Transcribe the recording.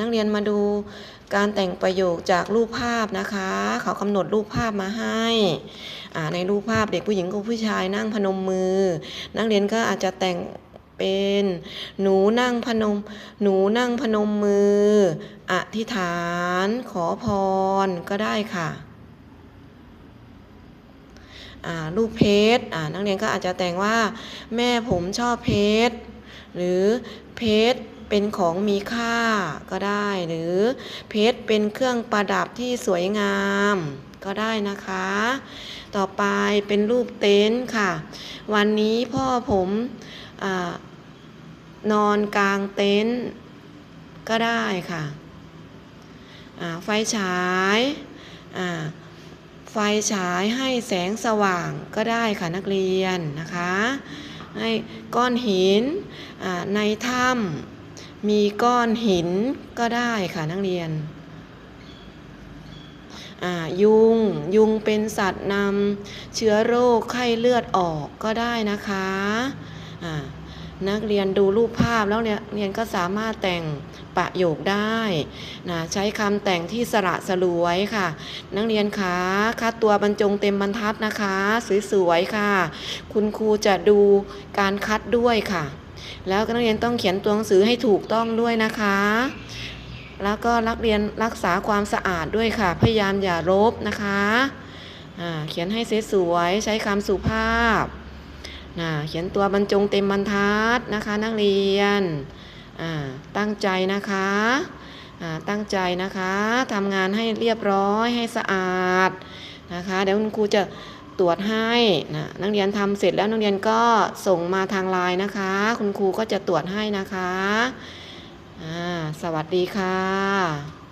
นักเรียนมาดูการแต่งประโยคจากรูปภาพนะคะ เขากำหนดรูปภาพมาให้ในรูปภาพเด็กผู้หญิงกับผู้ชายนั่งพนมมือ นักเรียนก็อาจจะแต่งเป็นหนูนั่งพนม หนูนั่งพนมมือ อธิษฐานขอพรก็ได้ค่ะรูปเพชรนักเรียนก็อาจจะแต่งว่า แม่ผมชอบเพชรหรือ เพชรเป็นของมีค่าก็ได้ หรือเพชรเป็นเครื่องประดับที่สวยงามก็ได้นะคะ ต่อไปเป็นรูปเต็นท์ค่ะ วันนี้พ่อผมอนอนกลางเต็นท์ก็ได้ค่ะ ไฟฉายไฟฉายให้แสงสว่างก็ได้ค่ะนักเรียนนะคะ ให้ก้อนหินในถ้ำมีก้อนหินก็ได้ค่ะนักเรียนยุงยุงเป็นสัตว์นำเชื้อโรคไข้เลือดออกก็ได้นะคะ นักเรียนดูรูปภาพแล้วเนี่ยเรียนก็สามารถแต่งประโยคได้นะใช้คำแต่งที่สระสลวยค่ะ นักเรียนคะคัดตัวบรรจงเต็มบรรทัดนะคะ สวยๆค่ะ คุณครูจะดูการคัดด้วยค่ะ แล้วนักเรียนต้องเขียนตัวหนังสือให้ถูกต้องด้วยนะคะ แล้วก็นักเรียนรักษาความสะอาดด้วยค่ะ พยายามอย่ารบนะคะเขียนให้สวยๆใช้คำสุภาพ นะเขียนตัวบรรจงเต็มบรรทัดนะคะนักเรียนตั้งใจนะคะตั้งใจนะคะทำงานให้เรียบร้อยให้สะอาดนะคะ เดี๋ยวคุณครูจะตรวจให้นะนักเรียนทำเสร็จแล้วนักเรียนก็ส่งมาทางไลน์นะคะ คุณครูก็จะตรวจให้นะคะ สวัสดีค่ะ